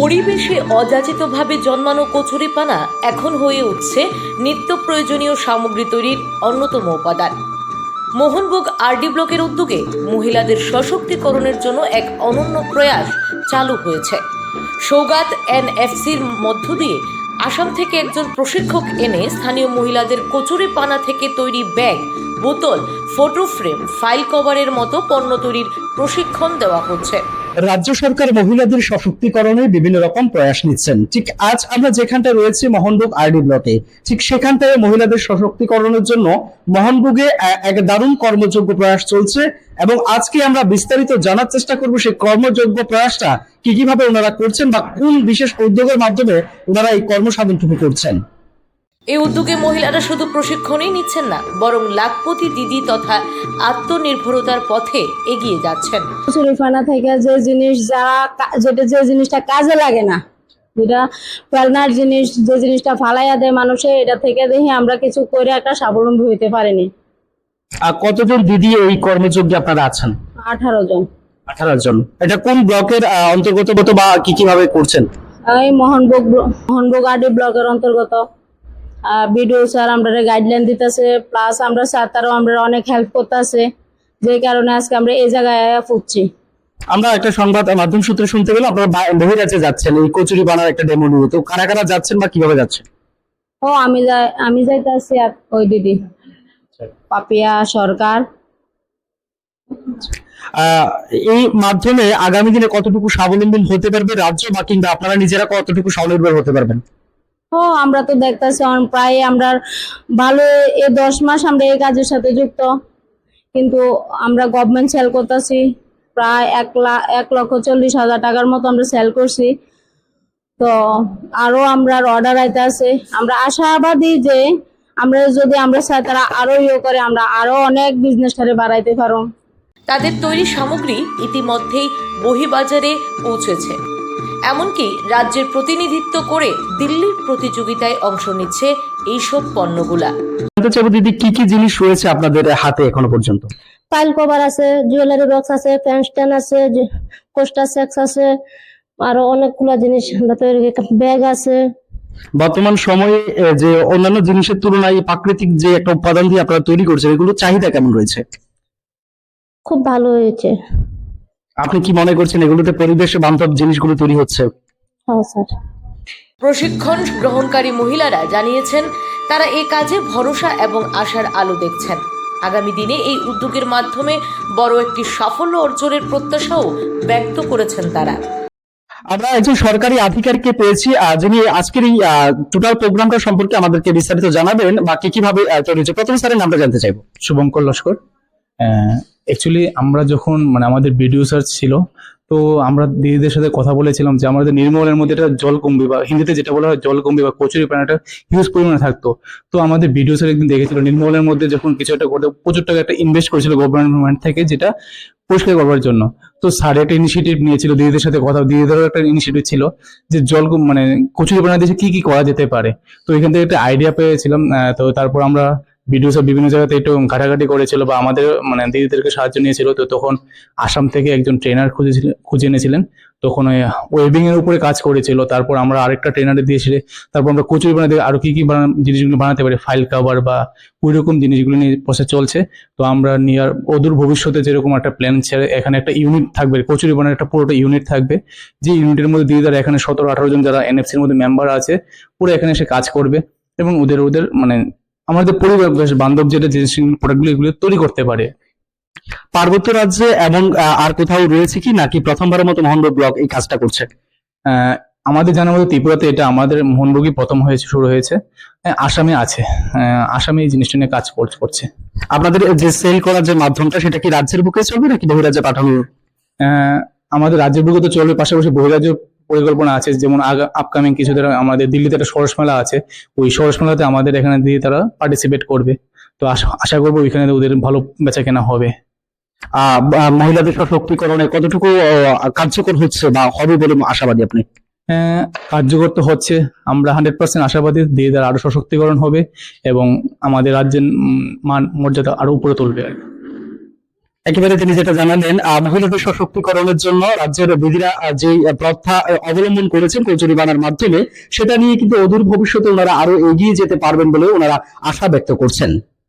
পরিবেশে অযাচিতভাবে জন্মানো কচুরিপানা এখন হয়ে উঠছে নিত্য প্রয়োজনীয় সামগ্রী তৈরির অন্যতম উপাদান। মোহনভোগ আরডি ব্লকের উদ্যোগে মহিলাদের সশক্তিকরণের জন্য এক অনন্য প্রয়াস চালু হয়েছে। সৌগাত এনএফসির মধ্য দিয়ে আসাম থেকে একজন প্রশিক্ষক এনে স্থানীয় মহিলাদের কচুরি পানা থেকে তৈরি ব্যাগ, বোতল, ফটো ফ্রেম, ফাইল কভারের মতো পণ্য তৈরির প্রশিক্ষণ দেওয়া হচ্ছে। রাজ্য সরকার মহিলাদের সশক্তিকরণে বিভিন্ন রকম প্রয়াস নিচ্ছেন। ঠিক আজ আমরা যেখানটা রয়েছে, মোহনভোগ আরডি ব্লকে, ঠিক সেখানটায় মহিলাদের সশক্তিকরণের জন্য মোহনভোগে এক দারুণ কর্মযোগ্য প্রয়াস চলছে এবং আজকে আমরা বিস্তারিত জানার চেষ্টা করব সেই কর্মযোগ্য প্রয়াসটা কি কীভাবে ওনারা করছেন বা কোন বিশেষ উদ্যোগের মাধ্যমে ওনারা এই কর্মসাধনটুকু করছেন। এই উদ্যোগে মহিলারা শুধু প্রশিক্ষণই নিচ্ছেন না বরং লাখপতি দিদি তথা আত্মনির্ভরতার পথে এগিয়ে যাচ্ছেন। শরীফানা থেকে যে জিনিস যারা কা- যেটা যে জিনিসটা কাজে লাগে না যেটা ফেলনার জিনিস যে জিনিসটা ফালাইয়া দেয় মানুষে এটা থেকে দেখে আমরা কিছু করে একটা স্বাবলম্বী হইতে পারিনি। আর কতজন দিদি এই কর্মযোগ্যে আপনারা আছেন? আঠারো জন। আঠারো জন। এটা কোন ব্লকের অন্তর্গত বা কি কীভাবে করছেন? এই মোহনভোগ মোহনভোগ আডি ব্লকের অন্তর্গত। বিডিও স্যার আমরা গাইডলাইন দিতেছে প্লাস আমরা স্যার তারাও আমরা অনেক হেল্প করতেছে যে কারণে আজকে আমরা এই জায়গায় ফুটছি। আমরা একটা সংবাদ মাধ্যম সূত্রে শুনতে পেলাম আপনারা বহিরাজ্যে যাচ্ছেন এই কচুরি বানার একটা ডেমো নিয়ে। তো কারা কারা যাচ্ছেন বা কীভাবে যাচ্ছেন? ও আমি যাই আমি যাইতেছি আর ওই দিদি পাপিয়া সরকার। এই মাধ্যমে আগামী দিনে কতটুকু স্বাবলম্বী হতে পারবে রাজ্য বা কিংবা আপনারা নিজেরা কতটুকু স্বনির্ভর হতে পারবেন? ও আমরা তো দেখতেছি প্রায় আমরা ভালো এ দশ মাস আমরা এই কাজের সাথে যুক্ত। কিন্তু আমরা গভর্নমেন্ট সেল করতেছি, প্রায় এক লাখ এক লক্ষ চল্লিশ হাজার টাকার মতো আমরা সেল করছি। তো আরও আমরা অর্ডার আইতে আছে আমরা আশাবাদী যে আমরা যদি আমরা চাই তারা আরও ইয়ে করে, আমরা আরও অনেক বিজনেসটারে বাড়াইতে পারো। তাদের তৈরি সামগ্রী ইতিমধ্যেই বহিবাজারে পৌঁছেছে। এমনকি রাজ্যের প্রতিনিধিত্ব করে দিল্লির প্রতিযোগিতায় অংশ নিচ্ছে এইসব পণ্যগুলা। জানতে চাইব দিদি কি কি জিনিস রয়েছে আপনাদের হাতে এখনও পর্যন্ত? ফাইল কভার আছে জুয়েলারি বক্স আছে প্যান্ট স্ট্যান্ড আছে কোস্টার সেক্স আছে আরও অনেকগুলো জিনিস ব্যাগ আছে। বর্তমান সময়ে যে অন্যান্য জিনিসের তুলনায় প্রাকৃতিক যে একটা উপাদান দিয়ে আপনারা তৈরি করছেন এগুলো চাহিদা কেমন রয়েছে? খুব ভালো হয়েছে। আপনি কি মনে করছেন এগুলোতে পরিবেশ বান্ধব জিনিসগুলো তৈরি হচ্ছে? হ্যাঁ প্রশিক্ষণ গ্রহণকারী মহিলারা জানিয়েছেন তারা এ কাজে ভরসা এবং আশার আলো দেখছেন। আগামী দিনে এই উদ্যোগের মাধ্যমে বড় একটি সাফল্য অর্জনের প্রত্যাশাও ব্যক্ত করেছেন তারা। আমরা একজন সরকারি আধিকারিককে পেয়েছি আহ, যিনি আজকের এই টোটাল প্রোগ্রামটা সম্পর্কে আমাদেরকে বিস্তারিত জানাবেন বা কি কীভাবে তৈরি হচ্ছে। প্রথম স্যারের নামটা জানতে চাইব। শুভঙ্কর লস্কর অ্যাকচুয়ালি আমরা যখন মানে আমাদের সার্চ ছিল, তো আমরা দিদিদের সাথে কথা বলেছিলাম যে আমাদের নির্মলের মধ্যে একটা জল কমবে বা হিন্দিতে যেটা বলা হয় জল কমবে বা কচুরি পানাটা হিউজ পরিমাণে থাকতো। তো আমাদের ভিডিও স্যার একদিন দেখেছিল, নির্মলের মধ্যে যখন কিছু একটা করতে প্রচুর টাকা একটা ইনভেস্ট করেছিল গভর্নমেন্ট থেকে যেটা পরিষ্কার করবার জন্য। তো স্যার একটা ইনিশিয়েটিভ নিয়েছিল, দিদিদের সাথে কথা, দিদিদেরও একটা ইনিশিয়েটিভ ছিল যে জল মানে কচুরি পানা দিয়ে কি কি করা যেতে পারে। তো এখান থেকে একটা আইডিয়া পেয়েছিলাম তো তারপর আমরা ভিডিও সব বিভিন্ন জায়গাতে একটু ঘাটাঘাটি করেছিল বা আমাদের মানে দিদিদেরকে সাহায্য নিয়েছিল, তো তখন আসাম থেকে একজন ট্রেনার খুঁজেছিল, খুঁজে এনেছিলেন। তখন ওই ওয়েবিং এর উপরে কাজ করেছিল, তারপর আমরা আরেকটা ট্রেনারে দিয়েছিল। তারপর আমরা কচুরি বানাতে, আরও কি কি জিনিসগুলো বানাতে পারি ফাইল কভার বা ওই রকম জিনিসগুলো নিয়ে প্রসেস চলছে। তো আমরা নিয়ার অদূর ভবিষ্যতে যেরকম একটা প্ল্যান ছেড়ে, এখানে একটা ইউনিট থাকবে, কচুরি বানার একটা পুরোটা ইউনিট থাকবে। যে ইউনিটের মধ্যে দিদিদার এখানে সতেরো আঠারো জন যারা এনএফসির মধ্যে মেম্বার আছে পুরো এখানে এসে কাজ করবে। এবং ওদের ওদের মানে আমাদের পরিবেশ বান্ধব যেটা যে প্রোডাক্টগুলো এগুলো তৈরি করতে পারে। পার্বত্য রাজ্যে এবং আর কোথাও রয়েছে কি? নাকি প্রথমবারের মতো মোহনবাগ ব্লক এই কাজটা করছে? আমাদের জানা মধ্যে ত্রিপুরাতে এটা আমাদের মোহনভোগী প্রথম হয়েছে শুরু হয়েছে। আসামে আছে। আসামে এই জিনিসটা নিয়ে কাজ কর- করছে। আপনাদের যে সেল করার যে মাধ্যমটা সেটা কি রাজ্যের বুকে চলবে নাকি বহিরাজ্যে পাঠানো? আহ, আমাদের রাজ্যের বুকে তো চলবে পাশাপাশি বহিরাজ্য পরিকল্পনা আছে যেমন আপকামিং কিছুদিন আমাদের দিল্লিতে একটা সরস মেলা আছে ওই সরস মেলাতে আমাদের এখানে দিয়ে তারা পার্টিসিপেট করবে। তো আশা- করব ওইখানে ওদের ভালো বেচা কেনা হবে। মহিলাদের সশক্তিকরণে কতটুকু কার্যকর হচ্ছে বা হবে বলে আশাবাদী আপনি? হ্যাঁ, কার্যকর তো হচ্ছে আমরা হান্ড্রেড পার্সেন্ট আশাবাদী দিয়ে তারা আরও সশক্তিকরণ হবে এবং আমাদের রাজ্যের মান মর্যাদা আরও উপরে তুলবে আর কি। একেবারে তিনি যেটা জানালেন মহিলাদের সশক্তিকরণের জন্য রাজ্যের বিধিরা যে প্রথা অবলম্বন করেছেন কচুরি বানার মাধ্যমে, সেটা নিয়ে কিন্তু অদূর ভবিষ্যতে ওনারা আরও এগিয়ে যেতে পারবেন বলে ওনারা আশা ব্যক্ত করছেন।